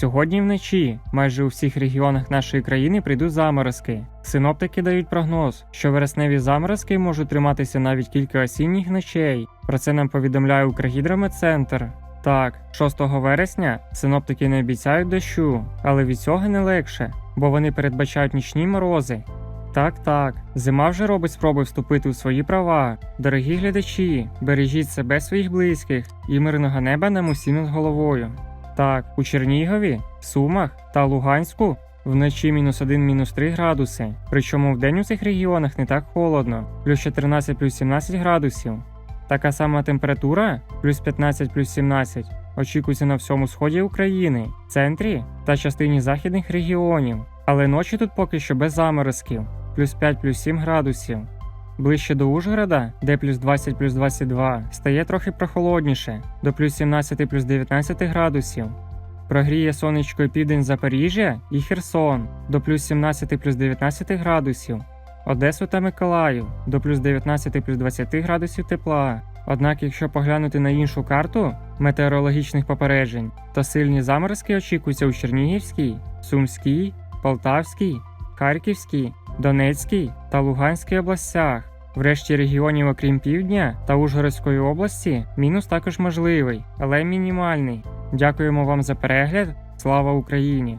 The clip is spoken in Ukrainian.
Сьогодні вночі майже у всіх регіонах нашої країни прийдуть заморозки. Синоптики дають прогноз, що вересневі заморозки можуть триматися навіть кілька осінніх ночей. Про це нам повідомляє Укргідрометцентр. Так, 6 вересня синоптики не обіцяють дощу, але від цього не легше, бо вони передбачають нічні морози. Так, так, зима вже робить спроби вступити у свої права. Дорогі глядачі, бережіть себе своїх близьких і мирного неба нам усі над головою. Так, у Чернігові, Сумах та Луганську вночі мінус 1 мінус 3 градуси. Причому вдень у цих регіонах не так холодно, плюс 14 плюс 17 градусів. Така сама температура плюс 15 плюс 17 очікується на всьому сході України, центрі та частині західних регіонів. Але ночі тут поки що без заморозків, плюс 5 плюс 7 градусів. Ближче до Ужгорода, де плюс 20 плюс 22, стає трохи прохолодніше, до плюс 17 плюс 19 градусів. Прогріє сонечко і південь Запоріжжя і Херсон до плюс 17 плюс 19 градусів. Одесу та Миколаїв до плюс 19 плюс 20 градусів тепла. Однак, якщо поглянути на іншу карту метеорологічних попереджень, то сильні заморозки очікуються у Чернігівській, Сумській, Полтавській, Харківській, Донецькій та Луганській областях. Врешті регіонів, окрім півдня та Ужгородської області, мінус також можливий, але мінімальний. Дякуємо вам за перегляд. Слава Україні!